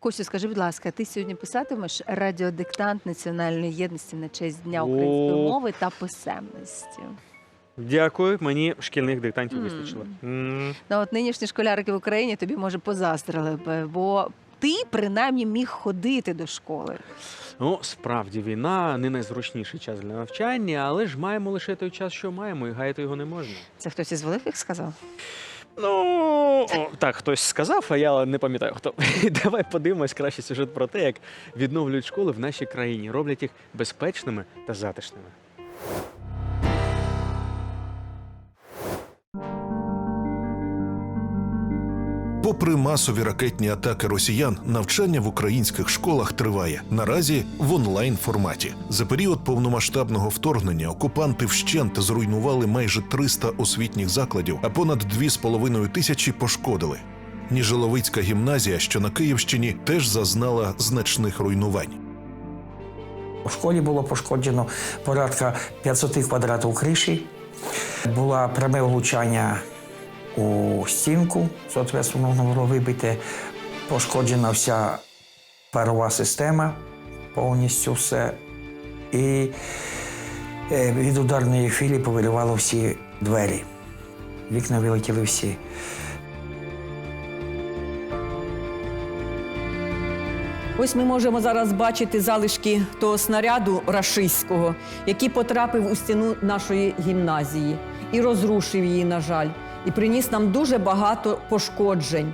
Костю, скажи, будь ласка, ти сьогодні писатимеш радіодиктант національної єдності на честь Дня української О. мови та писемності. Дякую, мені шкільних диктантів вистачило. М. Ну, от нинішні школярики в Україні тобі може позастрили б, бо ти принаймні міг ходити до школи. Ну, справді, війна не найзручніший час для навчання, але ж маємо лише той час, що маємо, і гаяти його не можна. Це хтось із великих сказав? Ну так, хтось сказав, а я не пам'ятаю хто. Давай подивимось краще сюжет про те, як відновлюють школи в нашій країні, роблять їх безпечними та затишними. Попри масові ракетні атаки росіян, навчання в українських школах триває наразі в онлайн форматі. За період повномасштабного вторгнення окупанти вщент зруйнували майже 300 освітніх закладів, а понад 2,5 тисячі пошкодили. Ніжиловицька гімназія, що на Київщині, теж зазнала значних руйнувань. У школі було пошкоджено порядка 500 квадратів криші. Було пряме влучання у стінку, соответственно, воно було вибите. Пошкоджена вся парова система, повністю все. І е, від ударної хвилі повиливало всі двері. Вікна вилетіли всі. Ось ми можемо зараз бачити залишки того снаряду рашистського, який потрапив у стіну нашої гімназії і розрушив її, на жаль, і приніс нам дуже багато пошкоджень.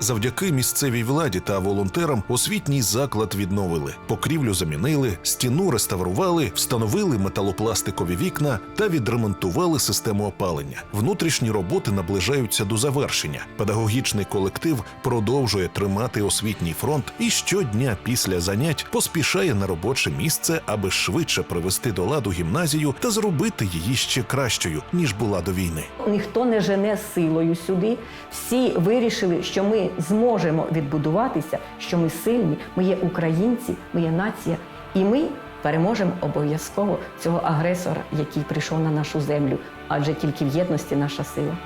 Завдяки місцевій владі та волонтерам освітній заклад відновили, покрівлю замінили, стіну реставрували, встановили металопластикові вікна та відремонтували систему опалення. Внутрішні роботи наближаються до завершення. Педагогічний колектив продовжує тримати освітній фронт і щодня після занять поспішає на робоче місце, аби швидше привести до ладу гімназію та зробити її ще кращою ніж була до війни. Ніхто не жене силою сюди. Всі вирішили, що ми зможемо відбудуватися, що ми сильні, ми є українці, ми є нація, і ми переможемо обов'язково цього агресора, який прийшов на нашу землю. Адже тільки в єдності наша сила.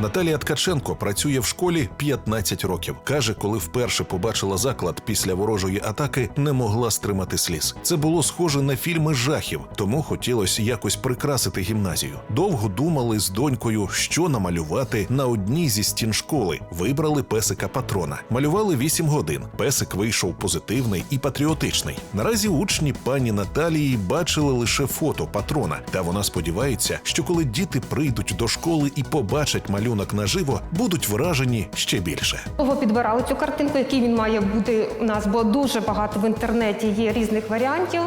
Наталія Ткаченко працює в школі 15 років. каже, коли вперше побачила заклад після ворожої атаки, не могла стримати сліз. Це було схоже на фільми жахів, тому хотілося якось прикрасити гімназію. Довго думали з донькою, що намалювати на одній зі стін школи. Вибрали песика патрона. Малювали 8 годин. Песик вийшов позитивний і патріотичний. Наразі учні пані Наталії бачили лише фото патрона, та вона сподівається, що коли діти прийдуть до школи і побачать малюнок наживо, будуть вражені ще більше. Довго підбирали цю картинку, який він має бути у нас, бо дуже багато в інтернеті є різних варіантів,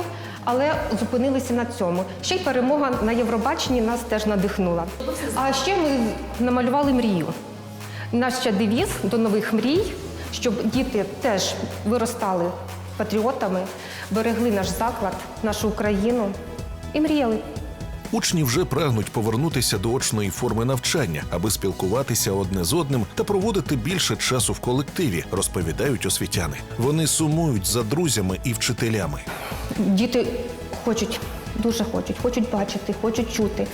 але зупинилися на цьому. Ще й перемога на Євробаченні нас теж надихнула. А ще ми намалювали мрію. Наш ще девіз до нових мрій, щоб діти теж виростали патріотами, берегли наш заклад, нашу Україну і мріяли. Учні вже прагнуть повернутися до очної форми навчання, аби спілкуватися одне з одним та проводити більше часу в колективі, розповідають освітяни. Вони сумують за друзями і вчителями. Діти хочуть, дуже хочуть, хочуть бачити, хочуть чути.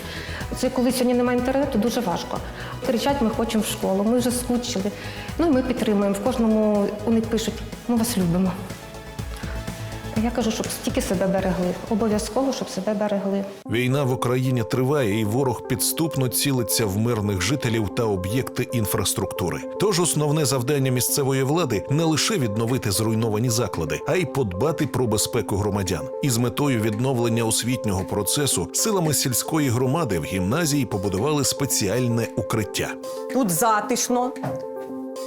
Це коли сьогодні немає інтернету, дуже важко. Кричать, ми хочемо в школу, ми вже скучили. Ну і ми підтримуємо. В кожному вони пишуть, ми вас любимо. Я кажу, щоб тільки себе берегли. Обов'язково, щоб себе берегли. Війна в Україні триває, і ворог підступно цілиться в мирних жителів та об'єкти інфраструктури. Тож основне завдання місцевої влади не лише відновити зруйновані заклади, а й подбати про безпеку громадян. І з метою відновлення освітнього процесу силами сільської громади в гімназії побудували спеціальне укриття. Тут затишно,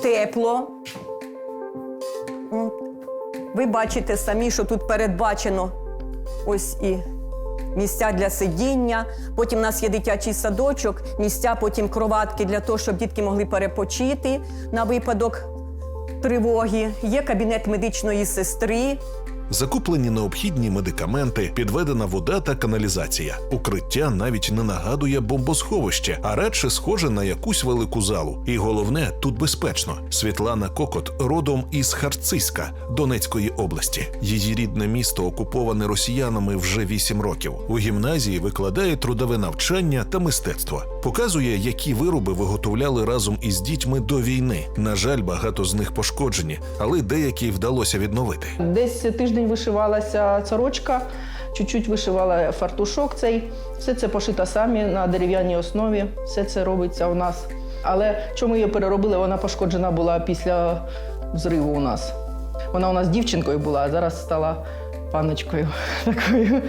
тепло. Ви бачите самі, що тут передбачено ось і місця для сидіння. Потім у нас є дитячий садочок, місця, потім кроватки для того, щоб дітки могли перепочити на випадок тривоги. Є кабінет медичної сестри. Закуплені необхідні медикаменти, підведена вода та каналізація. Укриття навіть не нагадує бомбосховище, а радше схоже на якусь велику залу. І головне, тут безпечно. Світлана Кокот родом із Харциська Донецької області. Її рідне місто окуповане росіянами вже вісім років. У гімназії викладає трудове навчання та мистецтво. Показує, які вироби виготовляли разом із дітьми до війни. На жаль, багато з них пошкоджені, але деякі вдалося відновити. Десь тиждень вишивалася сорочка, чуть-чуть вишивала фартушок цей. Все це пошито самі на дерев'яній основі. Все це робиться у нас. Але чому її переробили? Вона пошкоджена була після взриву у нас. Вона у нас дівчинкою була, а зараз стала паночкою такою.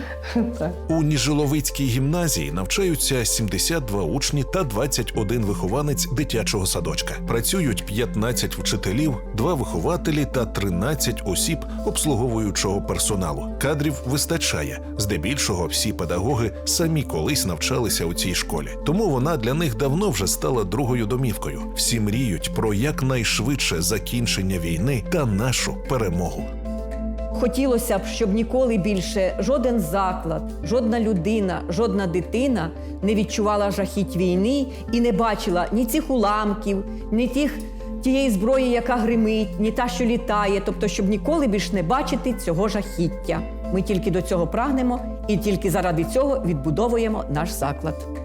У Ніжиловицькій гімназії навчаються 72 учні та 21 вихованець дитячого садочка. Працюють 15 вчителів, 2 вихователі та 13 осіб обслуговуючого персоналу. Кадрів вистачає. Здебільшого всі педагоги самі колись навчалися у цій школі. Тому вона для них давно вже стала другою домівкою. Всі мріють про якнайшвидше закінчення війни та нашу перемогу. Хотілося б, щоб ніколи більше жоден заклад, жодна людина, жодна дитина не відчувала жахіть війни і не бачила ні цих уламків, ні тих. Тієї зброї, яка гримить, ні та, що літає, тобто, щоб ніколи більш не бачити цього жахіття. Ми тільки до цього прагнемо і тільки заради цього відбудовуємо наш заклад.